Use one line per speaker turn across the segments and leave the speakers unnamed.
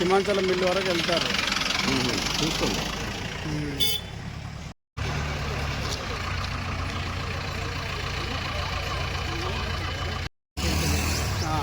Simhachalam mill వరకు వెళ్తారు
చూసుకోండి
ఆ.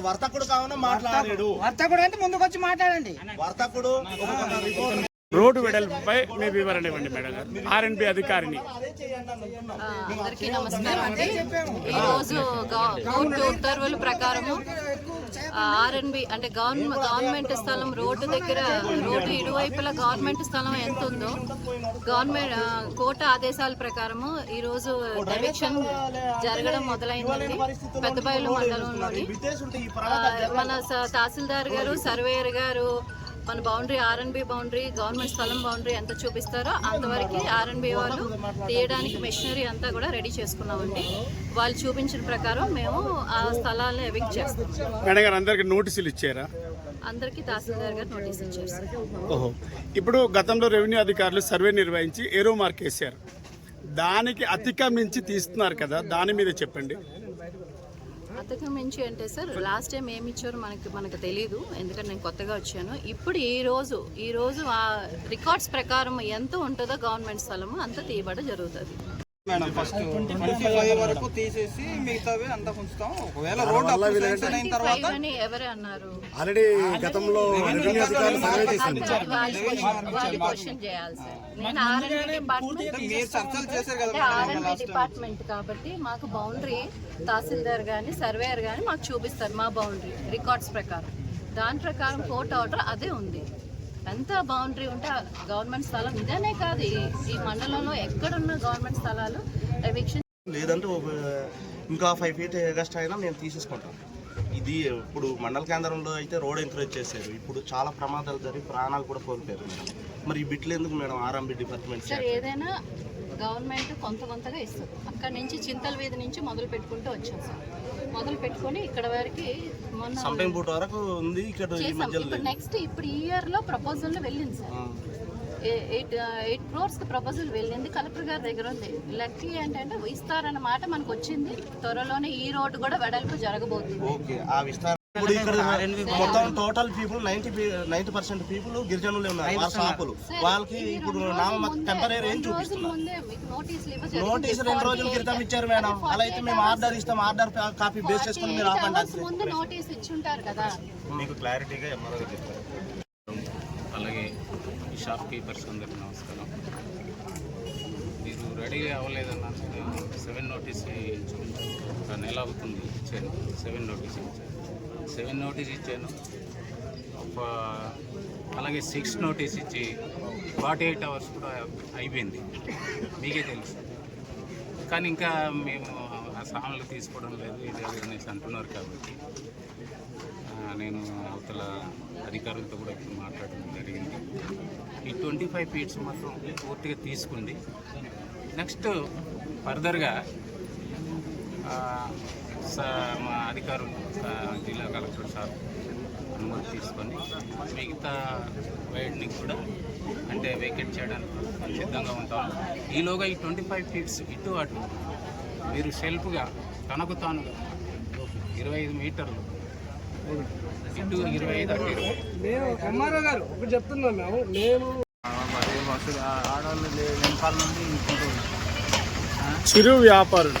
వర్తకుడు కావున మాట్లాడాడు
వర్తకుడు అంటే ముందుకు వచ్చి మాట్లాడండి.
వర్తకుడు
రోడ్డు వెడల్పుపై మీ వివరణ ఇవ్వండి మేడం గారు. ఆర్ఎన్బి అధికారిని.
అందరికీ నమస్కారం అండి. ఈరోజు కోర్టు ఉత్తర్వుల ప్రకారము ఆర్ఎన్బి అంటే గవర్నమెంట్ గవర్నమెంట్ స్థలం రోడ్డు దగ్గర రోడ్డు ఇరువైపుల గవర్నమెంట్ స్థలం ఎంత ఉందో గవర్నమెంట్ కోట కోర్టు ఆదేశాల ప్రకారము ఈరోజు ఎవిక్షన్ జరగడం మొదలైందండి. పెద్దబయలు మండలంలోని. మన తహసీల్దార్ గారు సర్వేయర్ గారు మన బౌండరీ ఆర్ఎన్బి బౌండరీ గవర్నమెంట్ స్థలం బౌండరీ ఎంత చూపిస్తారో అంతవరకు ఆర్ఎన్బి వాళ్ళు తీయడానికి మెషినరీ అంతా కూడా రెడీ చేసుకున్నామండి. వాళ్ళు చూపించిన ప్రకారం మేము ఆ స్థలాలను ఎవిక్ట్ చేస్తాం
మేడం గారు అందరికి నోటీసులు ఇచ్చారా?
అందరికీ తహసీల్దార్ గారు నోటీస్ ఇచ్చారు.
ఓహో. ఇప్పుడు గతంలో రెవెన్యూ అధికారులు సర్వే నిర్వహించి ఏరో మార్క్ వేశారు. దానికి అతిక్రమించి తీస్తున్నారు కదా దాని మీద చెప్పండి.
అంతకు మించి అంటే సార్ లాస్ట్ టైం ఏమి ఇచ్చారో మనకి మనకు తెలియదు ఎందుకంటే నేను కొత్తగా వచ్చాను. ఇప్పుడు ఈ రోజు ఈ రోజు ఆ రికార్డ్స్ ప్రకారం ఎంత ఉంటుందో గవర్నమెంట్ స్థలము అంత తీయబడ జరుగుతుంది.
మేడం ఫస్ట్ ట్వంటీ ఫైవ్ వరకు తీసేసి మిగతావి అంతా ఉంచుతాం ఒకవేళ రోడ్ శాంక్షన్ అయిన తర్వాత
ఆల్రెడీ గతంలో
డిపార్ట్మెంట్
మీరు చర్చలు చేశారు కదా
అంటే ఆర్ఎండ్బి డిపార్ట్మెంట్ కాబట్టి మాకు బౌండరీ తహసీల్దార్ కానీ సర్వేయర్ కానీ మాకు చూపిస్తారు మా బౌండరీ రికార్డ్స్ ప్రకారం. దాని ప్రకారం కోర్ట్ ఆర్డర్ అదే ఉంది. ఎంత బౌండరీ ఉంటే గవర్నమెంట్ స్థలం ఇదనే కాదు. ఈ- మండలంలో ఎక్కడున్న గవర్నమెంట్ స్థలాలు ఎవిక్షన్
లేదంటే ఇంకా ఫైవ్ ఫీట్ ఎగస్ట్ అయినా మేము తీసేసుకుంటాం ఇది ఇప్పుడు మండల కేంద్రంలో అయితే రోడ్ ఎంకరేజ్ చేశారు. ఇప్పుడు చాలా ప్రమాదాలు జరిగి ప్రాణాలు కూడా కోల్పోయారు మరి ఈ బిట్లు ఎందుకు మేడం ఆర్ఎంబి డిపార్ట్మెంట్
సార్ ఏదైనా గవర్నమెంట్ కొంత కొంతగా ఇస్తుంది. అక్కడ నుంచి చింతల వీధి నుంచి మొదలు పెట్టుకుంటూ వచ్చాం సార్. మొదలు పెట్టుకొని ఇక్కడ వరకు
సంపంగ్ బూట్ వరకు ఉంది ఇక్కడ ఈ మధ్యలో
నెక్స్ట్ ఇప్పుడు ఈ ఇయర్లో ప్రపోజల్ వెళ్ళింది sir. Eight eight crores proposal వెళ్ళింది. కలెక్టర్ గారి దగ్గర ఉంది. లక్కీ ఏంటంటే ఇస్తారన్న మాట మనకు వచ్చింది త్వరలోనే ఈ రోడ్డు కూడా వెడల్పు జరగబోతుంది.
ఇప్పుడు ఇక్కడ మొత్తం total people ninety ninety percent people గిరిజనులే ఉన్నారు వాళ్ళ షాపులు. వాళ్ళకి ఇప్పుడు నామ టెంపరీ ఏం చూపిస్తున్నారు. నోటీస్ రెండు రోజుల క్రితం ఇచ్చారు మేడం. అలా అయితే మేము ఆర్డర్ ఇస్తాం ఆర్డర్ కాపీ బేస్ చేసుకుని మీరు
48
ఆపండి.
hours ముందు నోటీస్ ఇచ్చుంటారు కదా.
మీకు క్లారిటీగా ఎంఆర్ఓ చెప్తారు.
అలాగే ఈ షాప్ కీపర్స్ అందరికీ నమస్కారం. మీరు రెడీ అవ్వలేదన్న నేను సెవెన్ నోటీస్ ఇచ్చాను ఒక నెల అవుతుంది ఇచ్చాను సెవెన్ నోటీస్ ఇచ్చాను సెవెన్ నోటీస్ ఇచ్చాను. ఒక అలాగే సిక్స్ నోటీస్ ఇచ్చి ఫార్టీ ఎయిట్ అవర్స్ కూడా అయిపోయింది. మీకే తెలుసు. కానీ ఇంకా మేము ఆ సామాన్లు తీసుకోవడం లేదు ఇది అనేసి అంటున్నారు కాబట్టి నేను అవతల అధికారులతో కూడా ఇప్పుడు మాట్లాడడం జరిగింది. ఈ ట్వంటీ ఫైవ్ ఫీట్స్ మాత్రం పూర్తిగా తీసుకుంది. నెక్స్ట్ ఫర్దర్గా మా అధికారులు జిల్లా కలెక్టర్ సార్ అనుమతి తీసుకొని మిగతా వైడ్ని కూడా అంటే వేకెట్ చేయడానికి సిద్ధంగా ఉంటాం ఈలోగా ఈ ట్వంటీ ఫైవ్ ఫీట్స్ ఇటు అటు మీరు సెల్ఫ్గా తనకు తానుగా ఇరవై ఐదు మీటర్లు ఇటు ఇరవై ఐదు అటు
ఎంఆర్ఓ గారు ఒకటి చెప్తున్నాం మేము. మేము
ఆడవాళ్ళు వెనకాల నుండి ఇంకుంటూ
చిరు వ్యాపారులు.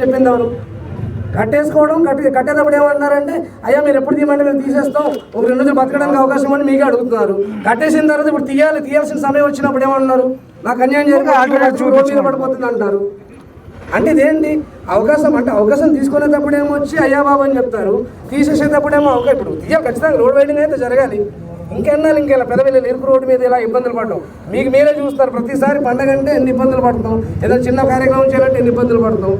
చెప్పింది ఎవరు? కట్టేసుకోవడం కట్టి కట్టేటప్పుడు ఏమంటున్నారంటే అయ్యా మీరు ఎప్పుడు తీయమంటే మేము తీసేస్తాం. ఒక రెండు రోజులు బతకడానికి అవకాశం అని మీకే అడుగుతున్నారు. కట్టేసిన తర్వాత ఇప్పుడు తీయాలి తీయాల్సిన సమయం వచ్చినప్పుడు ఏమంటున్నారు నాకు అన్యాయం జరిగి మీద పడిపోతుంది అంటారు. అంటే ఇదేంటి? అవకాశం అంటే అవకాశం తీసుకునేటప్పుడు ఏమో వచ్చి అయ్యా బాబు అని చెప్తారు. తీసేసేటప్పుడేమో అవకాశం ఇప్పుడు తీయాలి ఖచ్చితంగా రోడ్ వైడింగ్ అయితే జరగాలి. ఇంకెన్నాళ్ళు ఇంకెలా పెద్ద పెద్ద ఇరుకు రోడ్డు మీద ఇలా ఇబ్బందులు పడడం? మీకు మీరే చూస్తారు ప్రతిసారి పండగ అంటే ఎన్ని ఇబ్బందులు పడతాం? ఏదో చిన్న కార్యక్రమం చేయాలంటే ఎన్ని ఇబ్బందులు పడతాం?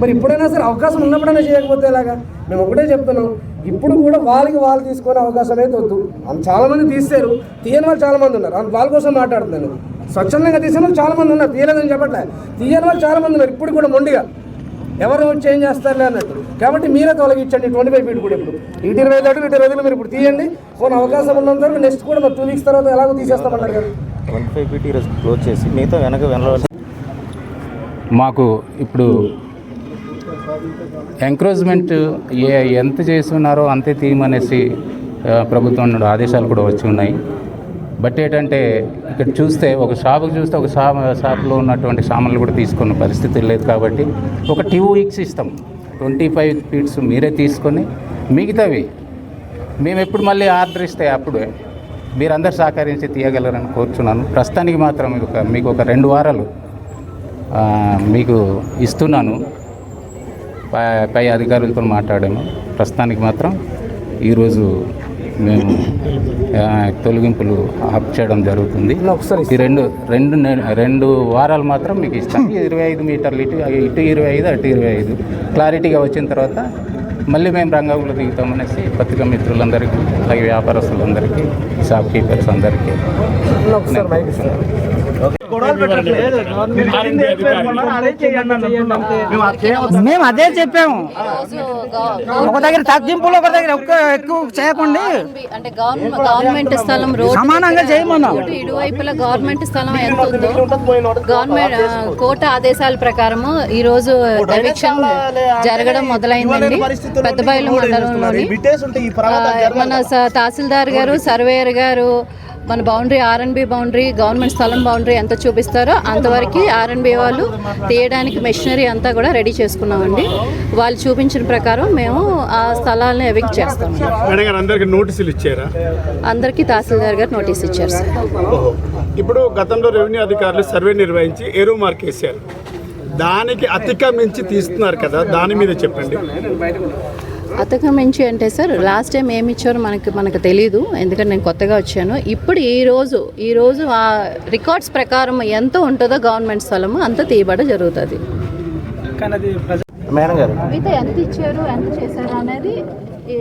మరి ఇప్పుడైనా సరే అవకాశం ఉన్నప్పుడైనా చేయకపోతే ఎలాగా? మేము ఒకటే చెప్తున్నాం ఇప్పుడు కూడా వాళ్ళకి వాళ్ళు తీసుకునే అవకాశం అయితే వద్దు. అంత చాలా మంది తీస్తారు తీయని వాళ్ళు చాలా మంది ఉన్నారు వాళ్ళ కోసం మాట్లాడుతున్నాను. స్వచ్ఛందంగా తీసిన వాళ్ళు చాలా మంది ఉన్నారు. తీయలేదని చెప్పట్లే. తీయని వాళ్ళు చాలా మంది ఉన్నారు. ఇప్పుడు కూడా మొండిగా. ఎవరు చేంజ్ చేస్తారులే అన్నట్టు. కాబట్టి మీరే తొలగించండి. ట్వంటీ ఫైవ్ ఫీట్ కూడా ఇప్పుడు. ఇటు ఇరవై ఐదు అడుగులు ఇటు ఇరవై ఐదులు మీరు ఇప్పుడు తీయండి. పోనీ అవకాశం ఉన్నంత వరకు నెక్స్ట్ కూడా మరి టూ వీక్స్ తర్వాత ఎలాగో తీసేస్తామన్నారు కదా.
ట్వంటీ ఫైవ్ ఫీట్ ఈరోజు క్లోజ్ చేసి మిగతా వెనక వెళ్ళవలసి
మాకు ఇప్పుడు ఎంకరేజ్మెంట్ ఏ ఎంత చేస్తున్నారో అంతే తీయమనేసి ప్రభుత్వం నుండి ఆదేశాలు కూడా వచ్చి ఉన్నాయి. బట్ ఏంటంటే ఇక్కడ చూస్తే ఒక షాపుకి చూస్తే ఒక షాప్ షాప్లో ఉన్నటువంటి సామాన్లు కూడా తీసుకున్న పరిస్థితి లేదు కాబట్టి ఒక టూ వీక్స్ ఇస్తాం. ట్వంటీ ఫైవ్ ఫీట్స్ మీరే తీసుకొని మిగతావి మేము ఎప్పుడు మళ్ళీ ఆర్డర్ ఇస్తే అప్పుడే మీరందరు సహకరించి తీయగలరని కోరుచున్నాను. ప్రస్తుతానికి మాత్రం మీకు ఒక మీకు ఒక రెండు వారాలు మీకు ఇస్తున్నాను. పై పై అధికారులతో మాట్లాడాము. ప్రస్తుతానికి మాత్రం ఈరోజు మేము తొలగింపులు ఆప్ చేయడం జరుగుతుంది. ఈ రెండు రెండు రెండు వారాలు మాత్రం మీకు ఇస్తాం. ఇరవై ఐదు మీటర్లు ఇటు ఇటు ఇరవై ఐదు అటు ఇరవై ఐదు. క్లారిటీగా వచ్చిన తర్వాత మళ్ళీ మేము రంగంలో దిగుతామనేసి పత్రికా మిత్రులందరికీ అలాగే వ్యాపారస్తులందరికీ షాప్ కీపర్స్ అందరికీ.
మేము అదే చెప్పాము. ఒక దగ్గర తగ్గింపులు ఒక దగ్గర ఎక్కువ చేయకండి.
అంటే గవర్నమెంట్ గవర్నమెంట్ స్థలం
సమానంగా చేయమన్నాం.
ఇరువైపులా గవర్నమెంట్ స్థలం ఎంత ఉందో గవర్నమెంట్ కోర్టు ఆదేశాల ప్రకారము ఈ రోజు ఎవిక్షన్ జరగడం మొదలైందండి. పెద్దబయలు మండలంలోని ఆ, మన తహసీల్దార్ గారు సర్వేయర్ గారు మన boundary R N B boundary government స్థలం బౌండరీ ఎంత చూపిస్తారో అంతవరకు ఆర్ఎన్బి వాళ్ళు తీయడానికి మెషినరీ అంతా కూడా రెడీ చేసుకున్నామండి. వాళ్ళు చూపించిన ప్రకారం మేము ఆ స్థలాలను ఎవిక్ట్ చేస్తాం.
నోటీసులు ఇచ్చారా?
అందరికీ తహసీల్దార్ గారు నోటీస్ ఇచ్చారు సార్.
ఇప్పుడు గతంలో రెవెన్యూ అధికారులు సర్వే నిర్వహించి ఏరో మార్క్ వేశారు. దానికి అతిక్రమించి తీస్తున్నారు కదా దాని మీద చెప్పండి.
అతకమించి అంటే సార్ లాస్ట్ టైం ఏమి ఇచ్చారో మనకి మనకు తెలియదు ఎందుకంటే నేను కొత్తగా వచ్చాను. ఇప్పుడు ఈ రోజు ఈ రోజు ఆ రికార్డ్స్ ప్రకారం ఎంత ఉంటుందో గవర్నమెంట్ స్థలము అంత తీయబడ జరుగుతుంది.
మేడం గారు.
ఎంత ఇచ్చారు ఎంత చేశారు అనేది ఈ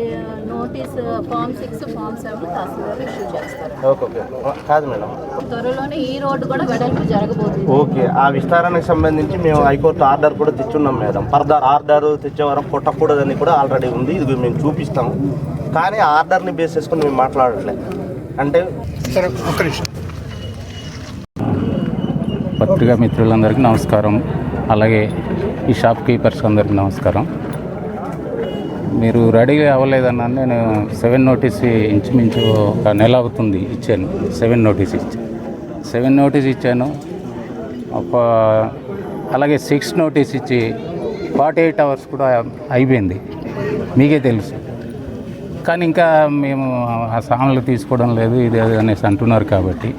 notice form six form seven tahsildar issue చేస్తారు.
Okay okay. కాదు మేడం.
త్వరలోనే ఈ రోడ్డు కూడా వెడల్పు జరగబోతుంది.
ఓకే ఆ విస్తారానికి సంబంధించి మేము హైకోర్టు ఆర్డర్ కూడా తెచ్చున్నాం మేడం. ఫర్దర్ ఆర్డర్ తెచ్చే వరకు కొట్టకూడదని కూడా ఆల్రెడీ ఉంది. ఇది మేము చూపిస్తాము. కానీ ఆర్డర్ని బేస్ చేసుకొని మేము మాట్లాడట్లేదు అంటే
సరే ఒక్క నిమిషం.
పత్రికా మిత్రులందరికీ నమస్కారం. అలాగే ఈ షాప్ కీపర్స్ అందరికీ నమస్కారం. మీరు రెడీ అవ్వలేదన్నా నేను సెవెన్ నోటీస్ ఇంచుమించు ఒక నెల అవుతుంది ఇచ్చాను. సెవెన్ నోటీస్ ఇచ్చాను. సెవెన్ నోటీస్ ఇచ్చాను. ఒక అలాగే సిక్స్ నోటీస్ ఇచ్చి ఫార్టీ ఎయిట్ అవర్స్ కూడా అయిపోయింది. మీకే తెలుసు. కానీ ఇంకా మేము ఆ సామాన్లు తీసుకోవడం లేదు ఇది అది అనేసి అంటున్నారు కాబట్టి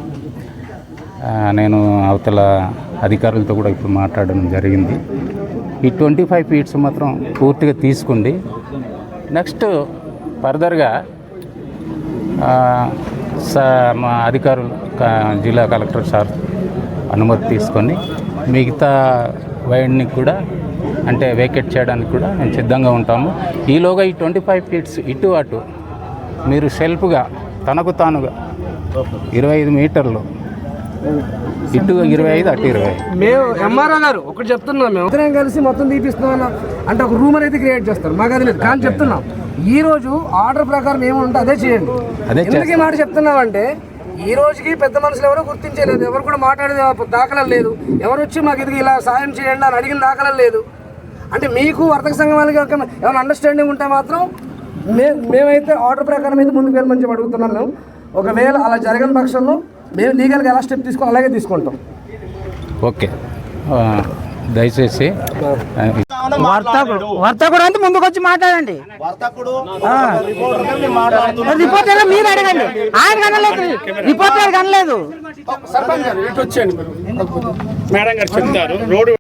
నేను అవతల అధికారులతో కూడా ఇప్పుడు మాట్లాడడం జరిగింది. ఈ ట్వంటీ ఫైవ్ ఫీట్స్ మాత్రం పూర్తిగా తీసుకోండి నెక్స్ట్ ఫర్దర్గా మా అధికారులు జిల్లా కలెక్టర్ సార్ అనుమతి తీసుకొని మిగతా వైడ్ని కూడా అంటే వేకెట్ చేయడానికి కూడా మేము సిద్ధంగా ఉంటాము. ఈలోగా ఈ ట్వంటీ ఫైవ్ ఫీట్స్ ఇటు అటు మీరు సెల్ఫ్గా తనకు తానుగా ఇరవై ఐదు మీటర్లు. ఇటు ఇరవై ఐదు అటు ఇరవై
మేము ఎంఆర్ఓ గారు ఒకటి చెప్తున్నాం మేము. కలిసి మొత్తం తీపిస్తున్నాం అన్న అంటే ఒక రూమర్ అయితే క్రియేట్ చేస్తారు. మాకు అది లేదు. కానీ చెప్తున్నాం. ఈ రోజు ఆర్డర్ ప్రకారం ఏముంటే అదే చేయండి. ఎందుకు ఈ మాట చెప్తున్నామంటే ఈ రోజుకి పెద్ద మనుషులు ఎవరో గుర్తించలేదు. ఎవరు కూడా మాట్లాడే దాఖలా లేదు. ఎవరు వచ్చి మాకు ఇది ఇలా సాయం చేయండి అని అడిగిన దాఖలా లేదు. అంటే మీకు వర్తక సంఘం వాళ్ళకి ఏమైనా అండర్స్టాండింగ్ ఉంటే మాత్రం మే మేమైతే ఆర్డర్ ప్రకారం అయితే ముందుకు వెళ్ళమని చెప్పి అడుగుతున్నాం మేము. ఒకవేళ అలా జరగని పక్షంలో మేము లీగల్గా ఎలా స్టెప్ తీసుకోవాలి అలాగే తీసుకుంటాం.
ఓకే. దయచేసి
వర్తకుడు వర్తకుడు అంటే ముందుకు వచ్చి మాట్లాడండి
రిపోర్టర్
మీరు అడగండి. ఆయన కనలేదు. రిపోర్ట్ కనలేదు.
మేడం గారు చెప్తారు. రోడ్డు